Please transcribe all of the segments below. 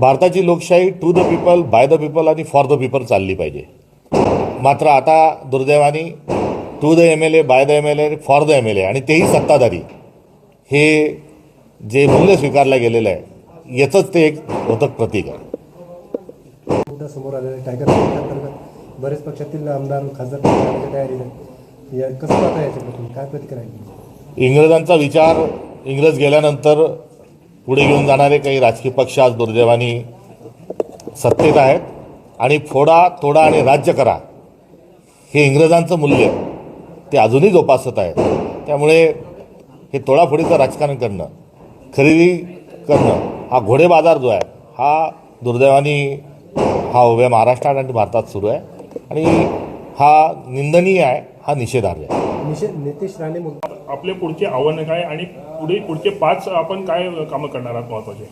भारताची लोकशाही to the people by the people आणि फॉर द पीपल चालली पाहिजे मात्र आता दुर्दैवाने to the M L A by the M L A for the M L A आणि तेही सत्ताधारी हे जे मूल्य स्वीकारलं गेलेलं आहे याचंच ते एक बोधक प्रतीक आहे मुद्दा समोर आलेला आहे. टायगर अंतर्गत बरेच पक्षातील आमदार खासदार तयारीला. या कसं पाहता काय प्रतिक्रिया इंग्रजांचा विचार इंग्रज गेल्यानंतर पुढे घेऊन जाणारे काही राजकीय पक्ष आज दुर्दैवाने सत्तेत आहेत. आणि फोडा तोडा आणि राज्य करा हे इंग्रजांचं मूल्य ते अजूनही जोपासत आहेत. त्यामुळे हे तोडाफोडीचं राजकारण करणं खरेदी करणं हा घोडे बाजार जो आहे हा दुर्दैवाने हा उभ्या महाराष्ट्रात आणि भारतात सुरू आहे. आणि हा निंदनीय आहे हा निषेधार्ह आहे. निषेध नितीश राणे आपले पुढचे आव्हानं काय आणि पुढे पुढचे पाच आपण काय कामं करणार आहात महत्त्वाचे?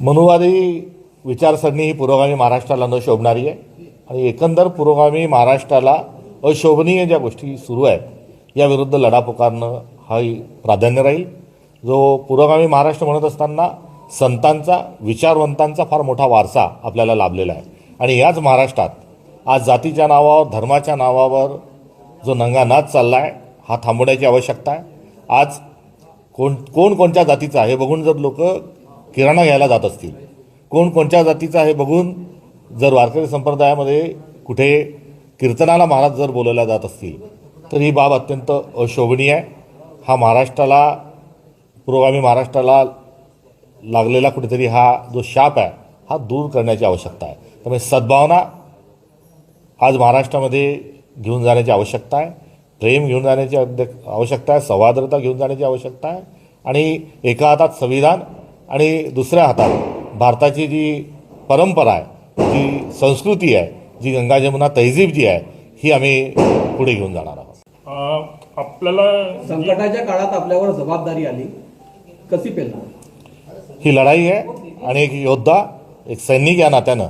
मनुवादी विचारसरणी ही पुरोगामी महाराष्ट्राला न शोभणारी आहे. आणि एकंदर पुरोगामी महाराष्ट्राला अशोभनीय ज्या गोष्टी सुरू आहेत याविरुद्ध लढा पुकारणं हाही प्राधान्य राहील. जो पुरोगामी महाराष्ट्र म्हणत असताना संतांचा विचारवंतांचा फार मोठा वारसा आपल्याला लाभलेला आहे. आणि याच महाराष्ट्रात आज जातीच्या नावावर धर्माच्या नावावर जो नंगानाच चालला आहे हा थांबवण्याची आवश्यकता आहे. आज कोण कोण कोणत्या जातीचा आहे बघून जर लोक किराणा घ्यायला जात असतील कोण कोणत्या जातीचा आहे बघून जर वारकरी संप्रदायामध्ये कुठे कीर्तनाला महाराज जर बोलवल्या जात असतील तर ही बाब अत्यंत अशोभनीय आहे. हा महाराष्ट्राला पुरोगामी महाराष्ट्राला लागलेला कुठेतरी हा जो शाप आहे हा दूर करण्याची आवश्यकता आहे. त्यामुळे सद्भावना आज महाराष्ट्रामध्ये घेऊन जाण्याची आवश्यकता आहे. प्रेम घेऊन जाण्याची आवश्यकता आहे सौहार्दता घेऊन जाण्याची आवश्यकता आहे. आणि एका हातात संविधान आणि दुसऱ्या हातात भारताची जी परंपरा आहे जी संस्कृती आहे जी गंगा जमुना तहजीब जी आहे ही आम्ही पुढे घेऊन जाणार आहोत. आपल्याला संकटाच्या काळात आपल्यावर जबाबदारी आली. कशी पेलणार? ही लढाई आहे आणि एक योद्धा एक सैनिक या नात्यानं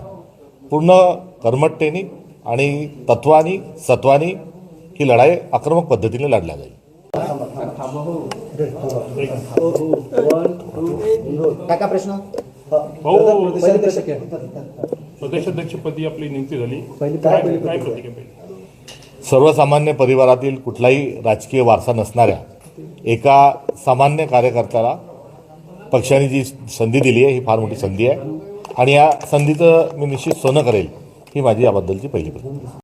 पूर्ण कर्मठतेने आणि तत्वानी सत्वानी ही लढाई आक्रमक पद्धतीने लढल्या जाईल. टाका प्रश्न. भाऊ प्रदेशाध्यक्ष आहे. प्रदेशाध्यक्षपदी आपली नियुक्ती झाली. काय काय प्रतिक्रिया सर्वसामान्य परिवारातील कुठलाही राजकीय वारसा नसणाऱ्या एका सामान्य कार्यकर्त्याला पक्षाने जी संधी दिली आहे ही फार मोठी संधी आहे. आणि या संधीचं मी निश्चित सोनं करेल ही माझी याबद्दलची पहिली प्रतिक्रिया.